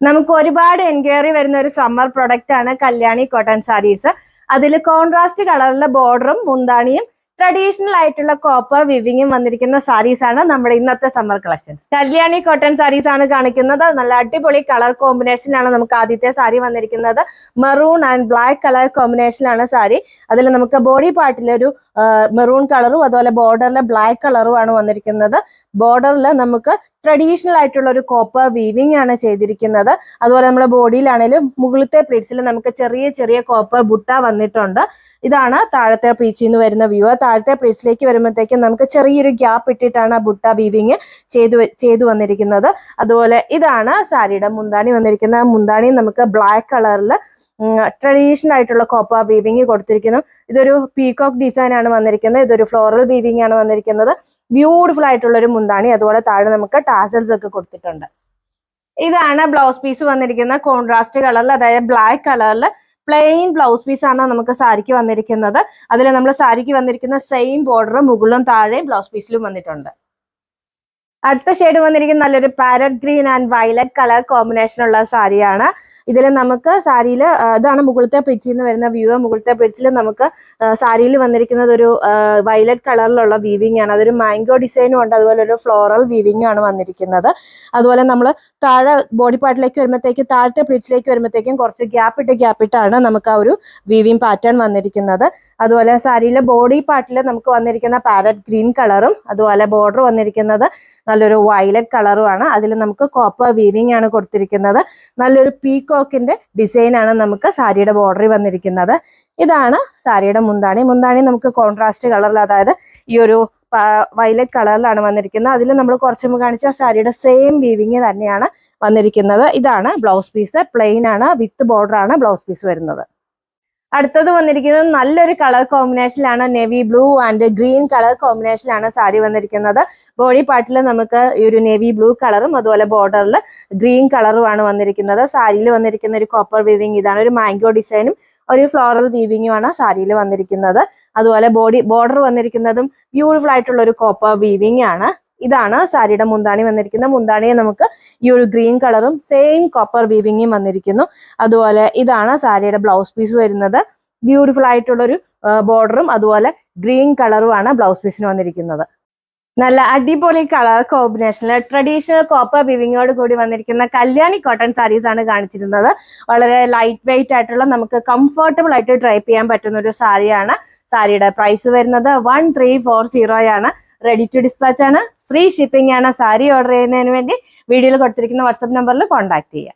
നമുക്ക് ഒരുപാട് എൻക്വയറി വരുന്ന ഒരു സമ്മർ പ്രൊഡക്റ്റ് ആണ് കല്യാണി കോട്ടൺ സാരീസ്. അതിൽ കോൺട്രാസ്റ്റ് കളറിലെ ബോർഡറും മുന്താണിയും ട്രഡീഷണൽ ആയിട്ടുള്ള കോപ്പർ വിവിങ്ങും വന്നിരിക്കുന്ന സാരീസ് ആണ് നമ്മുടെ ഇന്നത്തെ summer collections Kalyani cotton saris ആണ് കാണിക്കുന്നത്. നല്ല അടിപൊളി കളർ കോമ്പിനേഷനിലാണ് നമുക്ക് ആദ്യത്തെ സാരി വന്നിരിക്കുന്നത്. മെറൂൺ ആൻഡ് ബ്ലാക്ക് കളർ കോമ്പിനേഷനിലാണ് സാരി അതിൽ നമുക്ക് ബോഡി പാർട്ടിലൊരു മെറൂൺ കളറും അതുപോലെ ബോർഡറിലെ ബ്ലാക്ക് കളറും ആണ് വന്നിരിക്കുന്നത്. ബോർഡറിൽ നമുക്ക് ട്രഡീഷണൽ ആയിട്ടുള്ള ഒരു കോപ്പർ വീവിംഗ് ആണ് ചെയ്തിരിക്കുന്നത്. അതുപോലെ നമ്മുടെ ബോഡിയിലാണെങ്കിലും മുകളിലത്തെ പ്ലേറ്റ്സിൽ നമുക്ക് ചെറിയ ചെറിയ കോപ്പർ ബുട്ട വന്നിട്ടുണ്ട്. ഇതാണ് താഴത്തെ പ്ലീറ്റ്സിൽ നിന്ന് വരുന്ന വ്യൂ താഴത്തെ പ്ലേറ്റ്സിലേക്ക് വരുമ്പോഴത്തേക്കും നമുക്ക് ചെറിയൊരു ഗ്യാപ്പ് ഇട്ടിട്ടാണ് ആ ബുട്ട വീവിങ് ചെയ്തു ചെയ്തു വന്നിരിക്കുന്നത്. അതുപോലെ ഇതാണ് സാരിയുടെ മുന്താണി വന്നിരിക്കുന്നത്. മുന്താണി നമുക്ക് ബ്ലാക്ക് കളറിൽ ട്രഡീഷണൽ ആയിട്ടുള്ള കോപ്പ വീവിങ് കൊടുത്തിരിക്കുന്നു. ഇതൊരു പീകോക്ക് ഡിസൈൻ ആണ് വന്നിരിക്കുന്നത്. ഇതൊരു ഫ്ലോറൽ വീവിങ് ആണ് വന്നിരിക്കുന്നത്. ബ്യൂട്ടിഫുൾ ആയിട്ടുള്ള ഒരു മുന്താണി. അതുപോലെ താഴെ നമുക്ക് ടാസൽസ് ഒക്കെ കൊടുത്തിട്ടുണ്ട്. ഇതാണ് ബ്ലൗസ് പീസ് വന്നിരിക്കുന്ന കോൺട്രാസ്റ്റ് കളറിൽ അതായത് ബ്ലാക്ക് കളറിൽ പ്ലെയിൻ ബ്ലൗസ് പീസ് ആണ് നമുക്ക് സാരിക്ക് വന്നിരിക്കുന്നത്. അതിൽ നമ്മൾ സാരിക്ക് വന്നിരിക്കുന്ന സെയിം ബോർഡർ മുകളിലും താഴെയും ബ്ലൗസ് പീസിലും വന്നിട്ടുണ്ട്. അടുത്ത ഷെയ്ഡ് വന്നിരിക്കുന്ന നല്ലൊരു parrot green and violet colour combination ഉള്ള സാരിയാണ്. ഇതിൽ നമുക്ക് സാരിയിൽ ഇതാണ് മുകളിലത്തെ പ്രിറ്റിൽ നിന്ന് വരുന്ന വ്യൂ മുകളിലത്തെ പ്രിറ്റിൽ നമുക്ക് സാരിയിൽ വന്നിരിക്കുന്നത് ഒരു വയലറ്റ് കളറിലുള്ള വീവിംഗ് ആണ്. അതൊരു മാംഗോ ഡിസൈനും ഉണ്ട്. അതുപോലെ ഒരു ഫ്ലോറൽ വീവിംഗും ആണ് വന്നിരിക്കുന്നത്. അതുപോലെ നമ്മൾ താഴെ ബോഡി പാർട്ടിലേക്ക് വരുമ്പോഴത്തേക്ക് താഴത്തെ പ്ലിറ്റ്സിലേക്ക് വരുമ്പോഴത്തേക്കും കുറച്ച് ഗ്യാപ്പ് ഇട്ട് ഗ്യാപ്പ് നമുക്ക് ആ ഒരു വീവിംഗ് പാറ്റേൺ വന്നിരിക്കുന്നത്. അതുപോലെ സാരിയിലെ ബോഡി പാർട്ടിൽ നമുക്ക് വന്നിരിക്കുന്ന പാരറ്റ് ഗ്രീൻ കളറും അതുപോലെ ബോർഡർ വന്നിരിക്കുന്നത് നല്ലൊരു വയലറ്റ് കളറുമാണ് അതിൽ നമുക്ക് കോപ്പർ വീവിംഗ് ആണ് കൊടുത്തിരിക്കുന്നത്. നല്ലൊരു പീകോക്കിന്റെ ഡിസൈൻ ആണ് നമുക്ക് സാരിയുടെ ബോർഡറിൽ വന്നിരിക്കുന്നത്. ഇതാണ് സാരിയുടെ മുന്താണി. മുന്താണി നമുക്ക് കോൺട്രാസ്റ്റ് കളറിൽ അതായത് ഈ ഒരു വയലറ്റ് കളറിലാണ് വന്നിരിക്കുന്നത്. അതിൽ നമ്മൾ കുറച്ച് മുമ്പ് കാണിച്ച സാരിയുടെ സെയിം വീവിങ് തന്നെയാണ് വന്നിരിക്കുന്നത്. ഇതാണ് ബ്ലൗസ് പീസ് പ്ലെയിൻ ആണ്. വിത്ത് ബോർഡർ ആണ് ബ്ലൗസ് പീസ് വരുന്നത്. അടുത്തത് വന്നിരിക്കുന്നത് നല്ലൊരു colour കോമ്പിനേഷനിലാണ് navy blue and green colour കോമ്പിനേഷനിലാണ് sari വന്നിരിക്കുന്നത്. ബോഡി പാർട്ടിൽ നമുക്ക് ഈ ഒരു നേവി ബ്ലൂ കളറും അതുപോലെ ബോർഡറിൽ ഗ്രീൻ കളറുമാണ് വന്നിരിക്കുന്നത്. സാരിയിൽ വന്നിരിക്കുന്ന ഒരു കോപ്പർ വീവിങ് ഇതാണ്. ഒരു മാംഗോ ഡിസൈനും ഒരു ഫ്ലോറൽ വീവിങ്ങുമാണ് സാരിയിൽ വന്നിരിക്കുന്നത്. അതുപോലെ ബോഡി ബോർഡർ വന്നിരിക്കുന്നതും ബ്യൂട്ടിഫുൾ ആയിട്ടുള്ള ഒരു കോപ്പർ വീവിങ് ആണ്. ഇതാണ് സാരിയുടെ മുന്താണി വന്നിരിക്കുന്നത്. മുന്താണിയെ നമുക്ക് ഈ ഒരു ഗ്രീൻ കളറും സെയിം കോപ്പർ വീവിങ്ങും വന്നിരിക്കുന്നു. അതുപോലെ ഇതാണ് സാരിയുടെ ബ്ലൗസ് പീസ് വരുന്നത്. ബ്യൂട്ടിഫുൾ ആയിട്ടുള്ളൊരു ബോർഡറും അതുപോലെ ഗ്രീൻ കളറുമാണ് ബ്ലൗസ് പീസിന് വന്നിരിക്കുന്നത്. നല്ല അടിപൊളി കളർ കോമ്പിനേഷനിൽ ട്രഡീഷണൽ കോപ്പർ വിവിങ്ങോട് കൂടി വന്നിരിക്കുന്ന കല്യാണി കോട്ടൺ സാരീസ് ആണ് കാണിച്ചിരുന്നത്. വളരെ ലൈറ്റ് വെയിറ്റ് ആയിട്ടുള്ള നമുക്ക് കംഫർട്ടബിൾ ആയിട്ട് ഡ്രൈപ്പ് ചെയ്യാൻ പറ്റുന്ന ഒരു സാരിയാണ് സാരിയുടെ പ്രൈസ് വരുന്നത്. വൺ ത്രീ ഫോർ സീറോ ആണ്. റെഡി ടു ഡിസ്പാച്ച് ആണ്. ഫ്രീ ഷിപ്പിംഗ് ആണ് സാരി ഓർഡർ ചെയ്യുന്നതിന് വേണ്ടി. വീഡിയോയിൽ കൊടുത്തിരിക്കുന്ന വാട്സപ്പ് നമ്പറിൽ കോൺടാക്ട് ചെയ്യുക